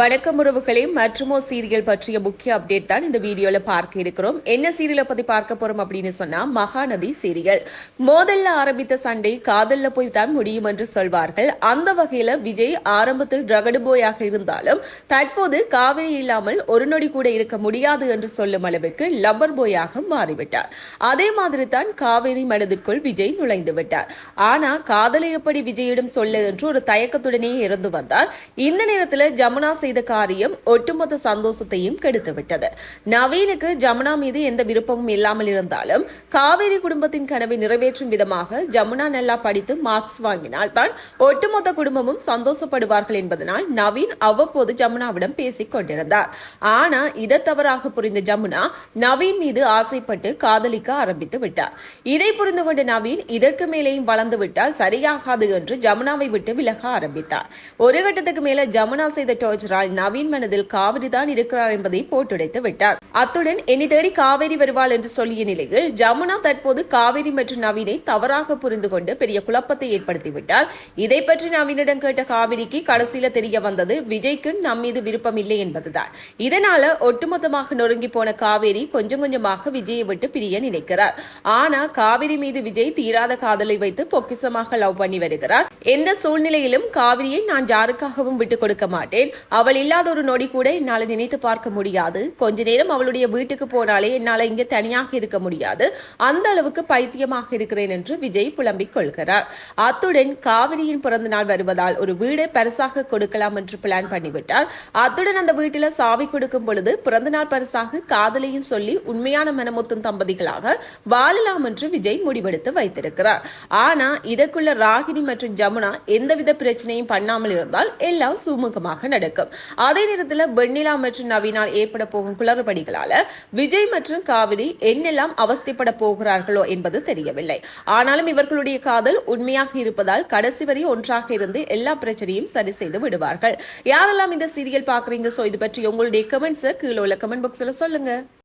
வணக்கம் உறவுகளே மற்றுமோ சீரியல் பற்றிய முக்கிய அப்டேட் தான் இந்த வீடியோல பார்க்க இருக்கிறோம். என்ன சீரியலை பத்தி பார்க்க போறோம் அப்படின்னு சொன்னா மகாநதி சீரியல். மோதல்ல ஆரம்பித்த சண்டை காதல்ல போய் தான் முடியும் என்று சொல்வார்கள். அந்த வகையில விஜய் ஆரம்பத்தில் ரகடு போயாக இருந்தாலும் தற்போது காவிரி இல்லாமல் ஒரு நொடி கூட இருக்க முடியாது என்று சொல்லும் அளவிற்கு லப்பர் போயாக மாறிவிட்டார். அதே மாதிரி தான் காவிரி மனதிற்குள் விஜய் நுழைந்து விட்டார். ஆனா காதலை எப்படி விஜயிடம் சொல்ல என்று ஒரு தயக்கத்துடனே இருந்து வந்தார். இந்த நேரத்தில் ஜமுனா செய்த காரியம் ஒட்டுமொத்த சந்தோஷத்தையும் கெடுத்துவிட்டது. நவீனுக்கு ஜமுனா மீது எந்த விருப்பமும் இல்லாமல் இருந்தாலும் காவேரி குடும்பத்தின் கனவை நிறைவேற்றும் விதமாக ஜமுனா நல்லா படித்து மார்க்ஸ் வாங்கினால் தான் ஒட்டுமொத்த குடும்பமும் சந்தோஷப்படுவார்கள் என்பதனால் நவீன் அவ்வப்போது ஜமுனாவிடம் பேசிக் கொண்டிருந்தார். ஆனா இதை தவறாக புரிந்த ஜமுனா நவீன் மீது ஆசைப்பட்டு காதலிக்க ஆரம்பித்து விட்டார். இதை புரிந்து கொண்ட நவீன் இதற்கு மேலேயும் வளர்ந்து விட்டால் சரியாகாது என்று ஜமுனாவை விட்டு விலக ஆரம்பித்தார். ஒரு கட்டத்துக்கு மேல ஜமுனா செய்த டோர்ச்சர் என்றால் நவீன் மனதில் காவிரி தான் இருக்கிறார் என்பதை போட்டுடைத்து விட்டார். அத்துடன் என்னை தேடி காவேரி வருவாள் என்று சொல்லிய நிலையில் ஜமுனா தற்போது காவேரி மற்றும் நவீனை தவறாக புரிந்து கொண்டு பெரிய குழப்பத்தை ஏற்படுத்திவிட்டார். இதை பற்றி நவீனிடம் கேட்ட காவிரிக்கு கடைசியில தெரிய வந்தது விஜய்க்கு நம் மீது விருப்பம் இல்லை என்பதுதான். இதனால ஒட்டுமொத்தமாக நொறுங்கி போன காவேரி கொஞ்சம் கொஞ்சமாக விஜயை விட்டு பிரிய நினைக்கிறார். ஆனா காவிரி மீது விஜய் தீராத காதலை வைத்து பொக்கிசமாக லவ் பண்ணி வருகிறார். எந்த சூழ்நிலையிலும் காவிரியை நான் யாருக்காகவும் விட்டுக் கொடுக்க மாட்டேன். அவள் இல்லாத ஒரு நொடி கூட என்னால் நினைத்து பார்க்க முடியாது. கொஞ்ச நேரம் அவளுடைய வீட்டுக்கு போனாலே என்னால் இங்கே தனியாக இருக்க முடியாது. அந்த அளவுக்கு பைத்தியமாக இருக்கிறேன் என்று விஜய் புலம்பிக் கொள்கிறார். அத்துடன் காவிரியின் பிறந்த நாள் வருவதால் ஒரு வீடை பரிசாக கொடுக்கலாம் என்று பிளான் பண்ணிவிட்டார். அத்துடன் அந்த வீட்டில் சாவி கொடுக்கும் பொழுது பிறந்த நாள் பரிசாக காதலையும் சொல்லி உண்மையான மனமொத்தும் தம்பதிகளாக வாழலாம் என்று விஜய் முடிவெடுத்து வைத்திருக்கிறார். ஆனா இதற்குள்ள ராகினி மற்றும் ஜமுனா எந்தவித பிரச்சனையும் பண்ணாமல் இருந்தால் எல்லாம் சுமூகமாக நடக்கும். அதே நேரத்தில் வெண்ணிலா மற்றும் நவீனால் ஏற்பட போகும் குளறுபடிகளால விஜய் மற்றும் காவிரி என்னெல்லாம் அவஸ்திப்பட போகிறார்களோ என்பது தெரியவில்லை. ஆனாலும் இவர்களுடைய காதல் உண்மையாக இருப்பதால் கடைசி வரை ஒன்றாக இருந்து எல்லா பிரச்சனையும் சரி செய்து விடுவார்கள். யாரெல்லாம் இந்த சீரியல் பாக்குறீங்க சோ இது பற்றி உங்களுடைய கமெண்ட்ஸை கீழே உள்ள கமெண்ட் பாக்ஸ்ல சொல்லுங்க.